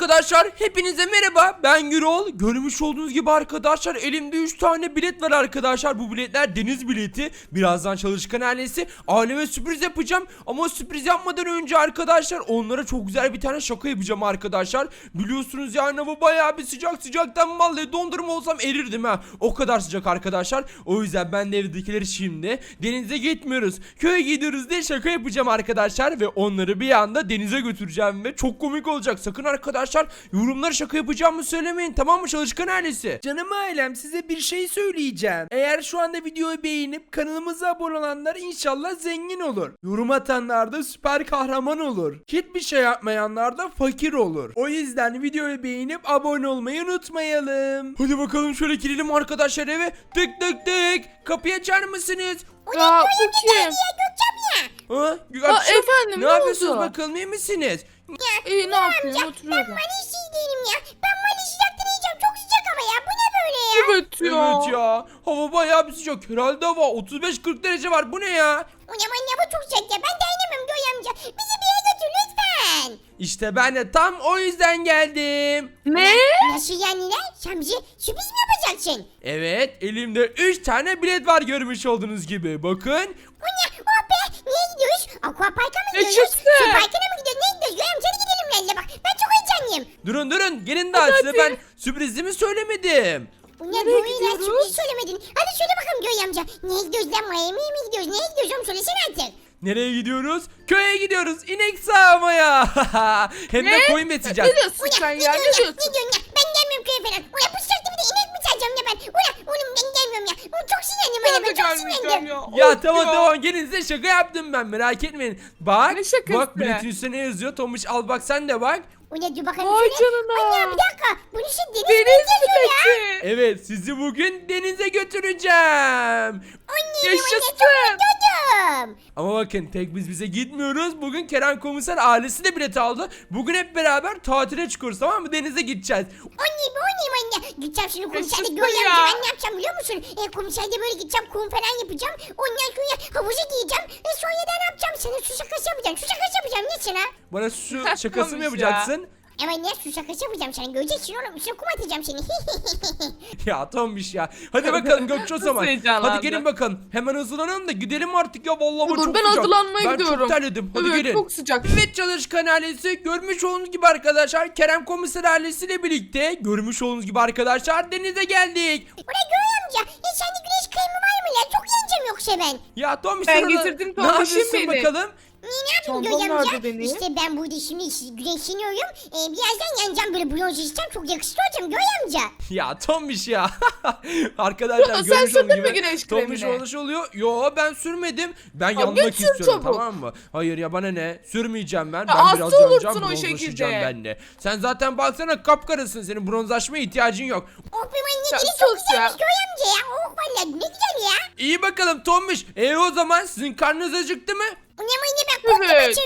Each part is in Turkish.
arkadaşlar hepinize merhaba. Ben Gürol. Görmüş olduğunuz gibi arkadaşlar elimde 3 tane bilet var arkadaşlar. Bu biletler deniz bileti. Birazdan çalışkan ailesi. Aileme sürpriz yapacağım. Ama sürpriz yapmadan önce arkadaşlar onlara çok güzel bir tane şaka yapacağım arkadaşlar. Biliyorsunuz yani hava bayağı bir sıcak. Sıcaktan vallahi dondurma olsam erirdim ha. O kadar sıcak arkadaşlar. O yüzden ben de evdekileri şimdi denize gitmiyoruz. Köye gidiyoruz diye şaka yapacağım arkadaşlar. Ve onları bir anda denize götüreceğim. Ve çok komik olacak. Sakın arkadaşlar yorumlara şaka yapacağımı söylemeyin tamam mı çalışkan ailesi Canım ailem size bir şey söyleyeceğim. Eğer şu anda videoyu beğenip kanalımıza abone olanlar inşallah zengin olur. Yorum atanlar da süper kahraman olur. Hiçbir şey yapmayanlar da fakir olur. O yüzden videoyu beğenip abone olmayı unutmayalım. Hadi bakalım şöyle girelim arkadaşlar eve Tık tık tık kapıyı açar mısınız? Ya bu kim? Ha, Ha, efendim, ne, ne yapıyorsunuz oldu? bakalım iyi misiniz? İyi ne yapayım oturuyorum. Valiz değilim ya. Ben sıcaktan yiyeceğim. Çok sıcak ama ya. Bu ne böyle ya? Evet ya. Evet ya hava bayağı bir sıcak herhalde hava 35-40 derece var bu ne ya? O ne ya bu çok sıcak ya. Ben dayanamam Göy amca. Bizi bir yere götür lütfen. İşte ben de tam o yüzden geldim. Ne? Nasıl yani lan? Sen bize sürpriz mi yapacaksın? Evet elimde 3 tane bilet var görmüş olduğunuz gibi bakın. O ne? Oh be. Niye gidiyoruz? Aquapark'a mı gidiyoruz? Yaşasın. Su parkına mı gidiyoruz? Ne lan bak. Ben çok heyecanlıyım. Durun durun gelin daha size ben sürprizimi söylemedim. Bu ne Nereye böyle lan? gidiyoruz? Sürpriz söylemedin. Hadi söyle bakalım Göy amca. Neye gidiyoruz lan? Miami'ye mi gidiyoruz? Neye gidiyoruz oğlum? Söylesene artık. Nereye gidiyoruz? Köye gidiyoruz inek sağmaya. Hem de koyun besleyeceğiz. Ne diyorsun Ulan sen ne ya? Ne diyorsun ya? diyorsun? Ne diyorsun ya? Ben gelmiyorum köye falan. Ulan bu sıcakta ben gelmiyorum ya. Ulan çok sinirlendim Ben de ben çok gelmeyeceğim sinirlendim. ya. Ya Of tamam tamam gelin size şaka yaptım ben merak etmeyin. Bak Ne şakası bak be? biletin üstüne ne yazıyor Tomuş al bak sen de bak. Ulan dur bakalım Vay şöyle. canına. Anne bir dakika. Bunu şu deniz, Deniz deniz yazıyor ya. Evet sizi bugün denize götüreceğim. Anne Yaşasın. Dudum. Ama bakın tek biz bize gitmiyoruz. Bugün Kerem Komiser ailesi de bilet aldı. Bugün hep beraber tatile çıkıyoruz tamam mı? Denize gideceğiz. Anne bu annem anne. Gideceğim şimdi komiserde Yaşasın göreceğim. ya. Ben ne yapacağım biliyor musun? E, komiserde böyle gideceğim kum falan yapacağım. Ondan sonra havuza giyeceğim. E, sonra da ne yapacağım? Sana su şakası yapacağım. Su şakası yapacağım. Ne sana? Bana şu şakası mı Saçmamış ya. yapacaksın? Evet ne su şakası yapacağım sana. Göreceksin oğlum. Üstüne kum atacağım seni. Ya tombiş ya. Hadi bakalım Gökçe o zaman. heyecanlandı? Hadi gelin bakalım. Hemen hazırlanalım da gidelim artık ya. Vallahi bu Dur çok ben sıcak. hazırlanmaya ben gidiyorum. çok terledim. Hadi evet gelin. çok sıcak. Evet çalışkan ailesi görmüş olduğunuz gibi arkadaşlar Kerem Komiser ailesiyle birlikte görmüş olduğunuz gibi arkadaşlar denize geldik. Ulan Göğe amca. E sende güneş kremi var mı lan? Çok yeneceğim yoksa ben. Ya Tomiş Ben getirdim Ne yapıyorsun beni. bakalım? Ne, yapayım Çantam amca? benim? İşte ben burada şimdi güneşleniyorum. E, birazdan yanacağım böyle bronz içeceğim. Çok yakışıklı olacağım Göğe amca. Ya Tombiş ya. Arkadaşlar Sen görmüş sürdün mü gibi güneş Tombiş kremini? olmuş oluyor. Yo ben sürmedim. Ben Ya yanmak istiyorum çabuk. tamam mı? Hayır ya bana ne? Sürmeyeceğim ben. Ya ben hasta biraz olursun yanacağım. o bronzlaşacağım şekilde. ben de. Sen zaten baksana kapkarasın. Senin bronzlaşmaya ihtiyacın yok. Oh be ben ne Ya çok sus güzelmiş ya. Göğe amca ya. Oh valla ne güzel ya. İyi bakalım Tombiş. E o zaman sizin karnınız acıktı mı? O ne ne ben korktum Evet.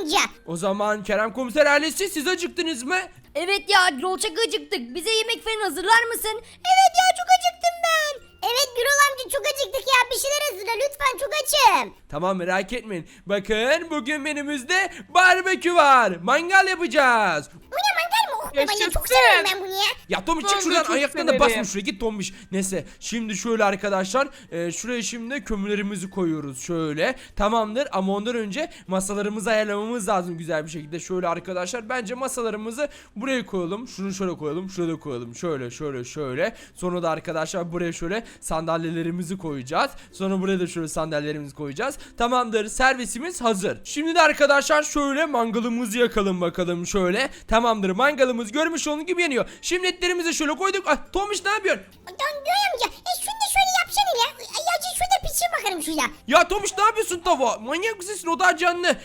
amca. O zaman Kerem Komiser ailesi siz acıktınız mı? Evet ya Gürol çok acıktık. Bize yemek falan hazırlar mısın? Evet ya çok acıktım ben. Evet Gürol amca çok acıktık ya. Bir şeyler hazırla lütfen çok açım. Tamam merak etmeyin. Bakın bugün menümüzde barbekü var. Mangal yapacağız. Bu ne ben ya çok Yaşasın. seviyorum ben bunu ya. Ya Tomiş Ben çık de şuradan çok ayaklarına severim. basma şuraya git Tomiş. Neyse şimdi şöyle arkadaşlar e, şuraya şimdi kömürlerimizi koyuyoruz şöyle. Tamamdır ama ondan önce masalarımızı ayarlamamız lazım güzel bir şekilde. Şöyle arkadaşlar bence masalarımızı buraya koyalım. Şunu şöyle koyalım şurada koyalım. Şöyle şöyle şöyle. Sonra da arkadaşlar buraya şöyle sandalyelerimizi koyacağız. Sonra buraya da şöyle sandalyelerimizi koyacağız. Tamamdır servisimiz hazır. Şimdi de arkadaşlar şöyle mangalımızı yakalım bakalım şöyle. Tamamdır mangalımız görmüş olduğunuz gibi yanıyor. Şimdi etlerimizi şöyle koyduk. Ah Tomiş ne yapıyorsun? Don Göğe amca e şunu da şöyle yapsana ya. Ay acı şurada pişir bakalım şurada. Ya Tomiş ne yapıyorsun tava? Manyak mısın o daha canlı.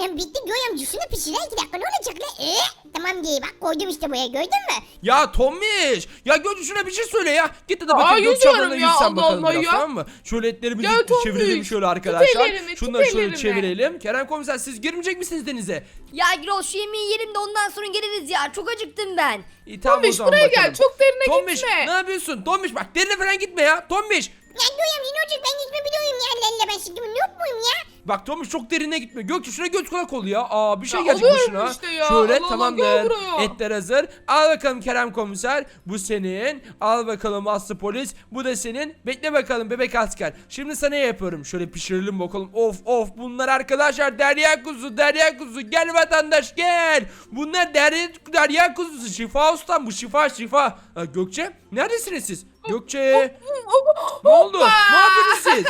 Ya, ya bitti Göğe amca şunu pişir. ha, İki dakika ne olacak lan? Ee, tamam diye bak koydum işte buraya gördün mü? Ya Tomiş. Ya Gökçe şuna bir şey söyle ya. Git de Aa, bakayım Gökçe yüzüyorum ablana ya, yüzsen Allah bakalım Allah biraz ya. tamam mı? Şöyle etlerimizi Ya Tomiş, çevirelim şöyle arkadaşlar. ellerimi, Şunları şöyle ellerimi. çevirelim. Kerem komiser siz girmeyecek misiniz denize? Ya Gürol şu yemeği yiyelim de ondan sonra geliriz ya. Çok acıktım ben. İyi tamam o Tombiş, zaman buraya bakalım. gel, çok derine Tombiş, gitme. ne yapıyorsun? Tombiş bak derine falan gitme ya. Tombiş Ya amca ne olacak ben yüzme biliyorum ya. Allah ben şimdi yok muyum ya? Bak Tomuş çok derine gitme. Gökçe şuna göz kulak ol ya. Aa bir şey Ya gelecek alıyorum başına. işte ya. Şöyle Allah Allah, tamamdır. buraya. Etler hazır. Al bakalım Kerem komiser. Bu senin. Al bakalım Aslı polis. Bu da senin. Bekle bakalım bebek asker. Şimdi sana yapıyorum. Şöyle pişirelim bakalım. Of of bunlar arkadaşlar derya kuzu derya kuzu. Gel vatandaş gel. Bunlar derya, derya kuzusu. Şifa ustam bu şifa şifa. Ha, Gökçe neredesiniz siz? Gökçe. ne oldu? Ne yapıyorsunuz siz?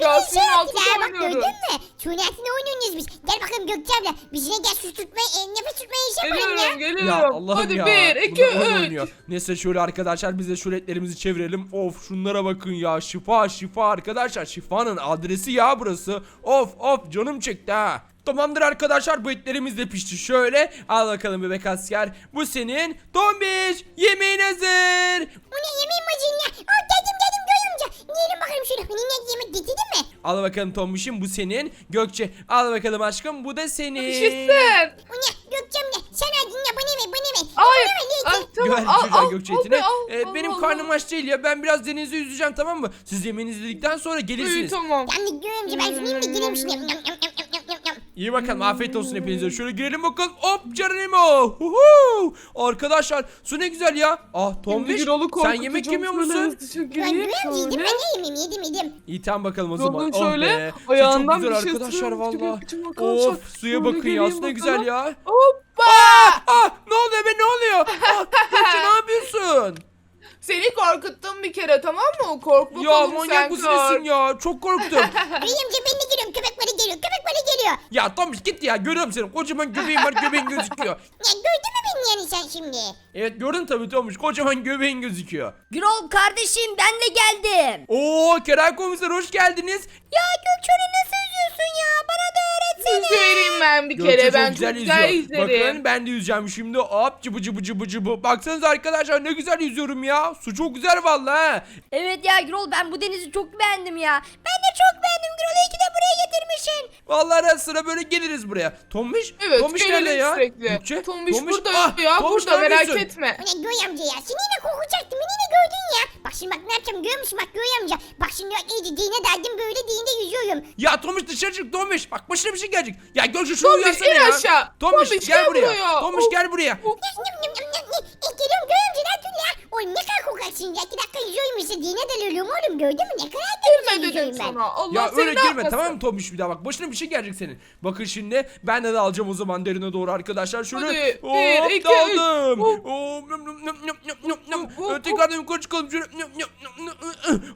Ya, Ya, şey suyun yaptı altında ya bak gördün oynuyoruz. mü? Suyun altında oynuyoruz biz. Gel bakalım Gökçe abla. Biz yine gel su tutma, e, nefes tutma işi yapalım ya. Geliyorum geliyorum. Ya Allah'ım Hadi ya. bir, iki, Bunlar oyun üç. oynuyor. Neyse şöyle arkadaşlar biz de şöyle etlerimizi çevirelim. Of şunlara bakın ya. Şifa şifa arkadaşlar. Şifanın adresi ya burası. Of of canım çekti ha. Tamamdır arkadaşlar bu etlerimiz de pişti. Şöyle al bakalım bebek asker. Bu senin. Tombiş yemeğin hazır. Bu ne yemeğin macın ya? Aa geldim geldim Göğe amca. Yiyelim bakalım şöyle. Hani ne yemek getirdin mi? Al bakalım Tombiş'im bu senin. Gökçe al bakalım aşkım bu da senin. Pişirsin. Bu ne? Gökçe amca sen aldın ya bana ver bana ver. Ay, tamam al al. Gökçe etine. al, Ee, al, benim al, karnım aç değil ya. Ben biraz denize yüzeceğim tamam mı? Siz yemeğinizi yedikten sonra İyi gelirsiniz. tamam. Yani amca ben yiyeyim de gireyim yam, yam, yam, yam. İyi bakalım afiyet olsun hepinize. Şöyle girelim bakalım. Hop Geronimo. Huhu. Arkadaşlar su ne güzel ya. Ah Tombiş sen yemek yemiyor Şöyle musun? Ben amca yedim şöyle. ben de yemeğimi yedim yedim. İyi tamam bakalım o Gördün zaman. şöyle, oh be. Su ayağından çok bir güzel şey arkadaşlar sürüyormuş gibi valla. arkadaşlar. Of suya Şöyle bakın ya su ne güzel bakalım. ya. Hoppa. Ah ne oluyor be ne oluyor? Ah, Gökçe ne yapıyorsun? Seni korkuttum bir kere tamam mı? Kork ya manyak sen mısın kork. nesin ya? Çok korktum. Amca ben de geliyorum köpek balı geliyor köpek balı geliyor. ya Tombiş git ya görüyorum seni. Kocaman göbeğin var göbeğin gözüküyor. Ya gördün mü beni yani sen şimdi? Evet gördün tabii Tombiş kocaman göbeğin gözüküyor. Gürol kardeşim ben de geldim. Oo Kerem komiser hoş geldiniz. Ya Gökçen'i nasıl yüzüyorsun ya? Bana da öğretsene. Yüzerim ben bir kere. Ben güzel çok güzel yüzüyor. yüzerim. Bakın ben de yüzeceğim şimdi. Hop cıbı cıbı cıbı cıbı. Baksanıza arkadaşlar ne güzel yüzüyorum ya. Su çok güzel vallahi. Evet ya Gürol ben bu denizi çok beğendim ya. Ben de çok beğendim Gürol. İyi ki de buraya getirmişsin. Vallahi ara sıra böyle geliriz buraya. Tombiş? Evet Tombiş gelelim nerede ya? sürekli. Gökçe? Tombiş, burada Ah, ya Tombiş burada merak yapıyorsun? etme. Bu ne Göğe amca ya? Seni yine korkutacaktım. Beni yine gördün ya. Bak şimdi bak ne yapacağım musun? Bak Göğe amca. Bak şimdi bak iyice dine derdim böyle dine yüzüyorum. Ya Tombiş dışarı çık Tombiş. Bak başına bir şey gelecek. Ya Gökçe şunu Tombiş, uyarsana in ya. aşağı. Tombiş, gel gel buraya. buraya. Tombiş gel buraya. E, geliyorum Göğe amca ne dur ya? Oy ne kadar korkaksın ya. İki dakika yüzüyorum işte dine dalıyorum oğlum gördün mü? Ne kadar Girme kötü dedim yüzüyorum ben. sana. Allah Ya seni öyle ne girme yapmasın? tamam mı Tombiş bir daha bak başına bir şey gelecek senin. Bakın şimdi ben de alacağım o zaman derine doğru arkadaşlar. Şöyle Hadi, bir, hop iki, daldım. Hop, Ee. Tekrardan yukarı çıkalım şöyle.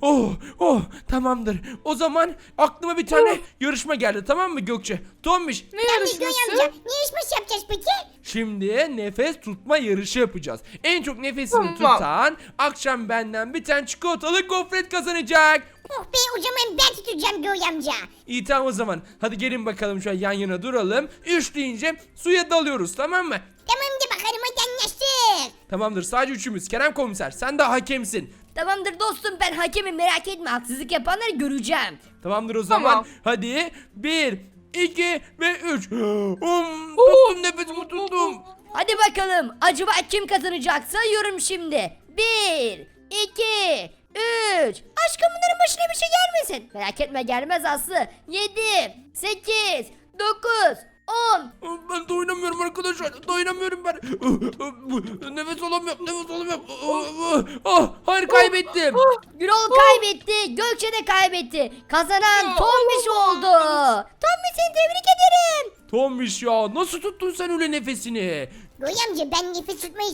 Oh oh tamamdır. O zaman aklıma bir tane yarışma geldi tamam mı Gökçe? Tombiş Ne yarışması? ne yarışması yapacağız peki? Şimdi nefes tutma yarışı yapacağız. En çok nefesini Tamam. tutan akşam benden bir tane çikolatalı gofret kazanacak. Oh be o zaman ben tutacağım Göğe amca. İyi tamam o zaman. Hadi gelin bakalım şu an yan yana duralım. Üç deyince suya dalıyoruz tamam mı? Tamam da bakalım hadi anlaştık. Tamamdır sadece üçümüz. Kerem komiser sen de hakemsin. Tamamdır dostum ben hakemim merak etme. Haksızlık yapanları göreceğim. Tamamdır o zaman. Tamam. Hadi bir, iki ve üç. Um, tuttum nefesimi tuttum. Hadi bakalım. Acaba kim kazanacak? Sayıyorum şimdi. Bir, iki, üç. Aşkım bunların başına bir şey gelmesin. Merak etme gelmez Aslı. Yedi, sekiz, dokuz, on. Ben doyunamıyorum arkadaşlar. Doyunamıyorum ben. Nefes alamıyorum. Nefes alamıyorum. Ah, hayır kaybettim. Gürol kaybetti. Gökçe de kaybetti. Kazanan Tombiş oldu. Tombiş seni tebrik ederim. Tombiş ya nasıl tuttun sen öyle nefesini? Göğe amca ben nefes tutma her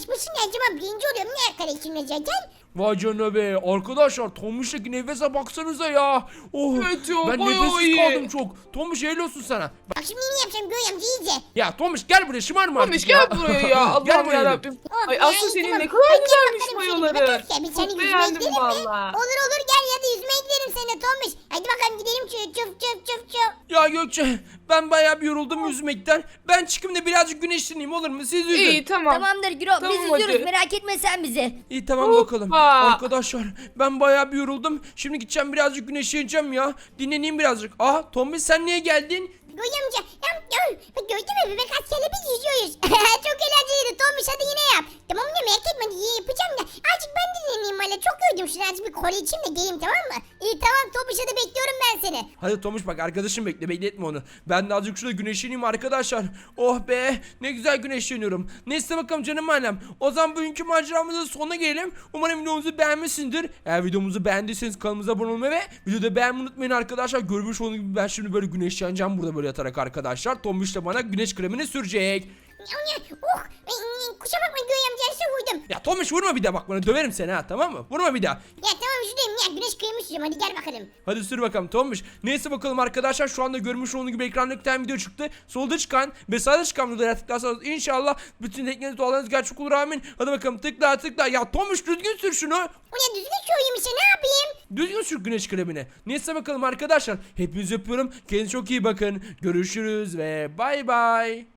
zaman birinci oluyorum. Ne arkadaşımla zaten? Vay canına be arkadaşlar Tombiş'teki nefese baksanıza ya. Oh, Evet ya, ben bayağı nefessiz iyi. kaldım çok. Tombiş helal olsun sana. Bak şimdi ne yapacağım Göğe amca iyice. Ya Tombiş gel buraya şımarma Tombiş artık ya. gel buraya ya. Gel Allah'ım buraya yarabbim. Oh, Ay ya, Aslı iyi, senin tamam. ne kadar Hadi gel güzelmiş bakalım seni mayoları. bir bakalım. Biz seni Çok yüzmeye beğendim gidelim mi? valla. Olur olur gel ya da yüzmeye gidelim seninle Tomuş. Hadi bakalım gidelim çöp çöp çöp çöp çöp. Ya Gökçe ben bayağı bir yoruldum yüzmekten. Ben çıkayım da birazcık güneşleneyim olur mu? Siz yüzün. İyi tamam. Tamamdır Gürol Tamam, biz izliyoruz hadi. merak etme sen bizi. İyi tamam Hoppa. bakalım. Arkadaşlar ben bayağı bir yoruldum. Şimdi gideceğim birazcık güneşleneceğim ya. Dinleneyim birazcık. Aa Tombiş sen niye geldin? Göğe amca ya, ya, bak gördün mü bebek askerle biz yüzüyoruz. Çok eğlenceliydi Tomuş hadi yine yap. Tamam ne merak etme iyi yapacağım da. Azıcık ben dinleneyim valla çok koydum şunu azıcık bir kole içeyim de geleyim tamam mı? İyi tamam Tomuş hadi bekliyorum ben seni. Hadi Tomuş bak arkadaşım bekle bekletme onu. Ben de azıcık şurada güneşleneyim arkadaşlar. Oh be ne güzel güneşleniyorum. Neyse bakalım canım annem. O zaman bugünkü maceramızın sonuna gelelim. Umarım videomuzu beğenmişsindir. Eğer videomuzu beğendiyseniz kanalımıza abone olmayı ve videoda beğenmeyi unutmayın arkadaşlar. Görmüş olduğunuz gibi ben şimdi böyle güneşleneceğim burada böyle yatarak arkadaşlar. Tomuş da bana güneş kremini sürecek. Anne oh e, kusura bakma Göğe amca size uydum. Ya Tomuş vurma bir daha bak bana döverim seni ha tamam mı? Vurma bir daha. Ya tamam şuradayım ya güneş kremi süreceğim hadi gel bakalım. Hadi sür bakalım Tomuş. Neyse bakalım arkadaşlar şu anda görmüş olduğunuz gibi ekranda bir tane video çıktı. Solda çıkan ve sağda çıkan videolara tıklarsanız inşallah bütün tekniğiniz dualarınız gerçek olur amin. Hadi bakalım tıkla tıkla. Ya Tomuş düzgün sür şunu. O ne düzgün söyleyeyim işte ne yapayım? Düzgün sür güneş kremini. Neyse bakalım arkadaşlar. Hepinizi öpüyorum. Kendinize çok iyi bakın. Görüşürüz ve bay bay.